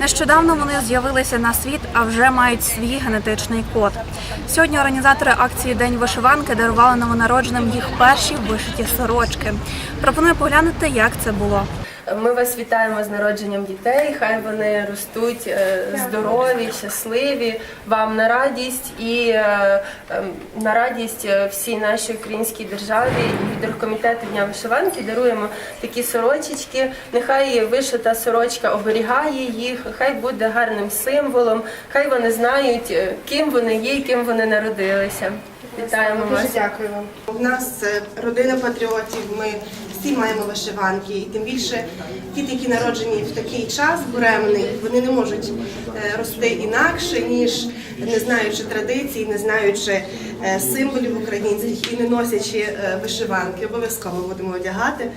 Нещодавно вони з'явилися на світ, а вже мають свій генетичний код. Сьогодні організатори акції День вишиванки дарували новонародженим їх перші вишиті сорочки. Пропоную поглянути, як це було. Ми вас вітаємо з народженням дітей. Хай вони ростуть е, здорові, щасливі, вам на радість і е, ем, на радість е, всій нашій українській державі. І від оргкомітету Дня вишиванки даруємо такі сорочечки. Нехай вишита сорочка оберігає їх, хай буде гарним символом, хай вони знають, ким вони є і ким вони народилися. Вітаємо Дуже вас. дякую вам. У нас родина патріотів. Ми всі маємо вишиванки, і тим більше діти, які народжені в такий час буремний, вони не можуть е, рости інакше, ніж не знаючи традицій, не знаючи е, символів українських і не носячи е, вишиванки. Обов'язково будемо одягати.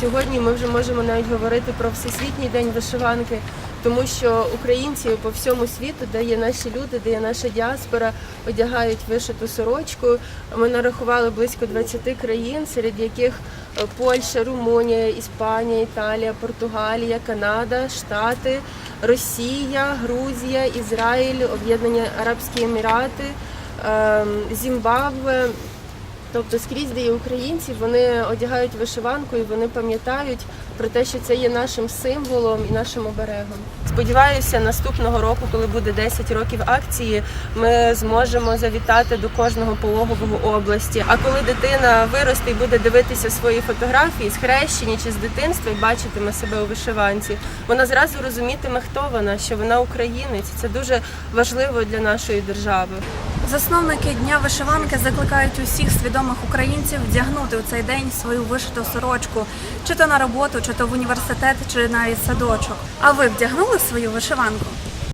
Сьогодні ми вже можемо навіть говорити про всесвітній день вишиванки, тому що українці по всьому світу, де є наші люди, де є наша діаспора, одягають вишиту сорочку. Ми нарахували близько 20 країн, серед яких е, Польща, Румунія, Іспанія, Італія, Португалія, Канада, Штати, Росія, Грузія, Ізраїль, Об'єднані Арабські Емірати, ем, Зімбабве. Тобто скрізь, де є українці, вони одягають вишиванку і вони пам'ятають про те, що це є нашим символом і нашим оберегом. Сподіваюся, наступного року, коли буде 10 років акції, ми зможемо завітати до кожного пологового області. А коли дитина виросте і буде дивитися свої фотографії з хрещення чи з дитинства і бачитиме себе у вишиванці, вона зразу розумітиме, хто вона, що вона українець. Це дуже важливо для нашої держави. Засновники дня вишиванки закликають усіх свідомих українців вдягнути у цей день свою вишиту сорочку, чи то на роботу, чи то в університет, чи навіть садочок. А ви вдягнули свою вишиванку?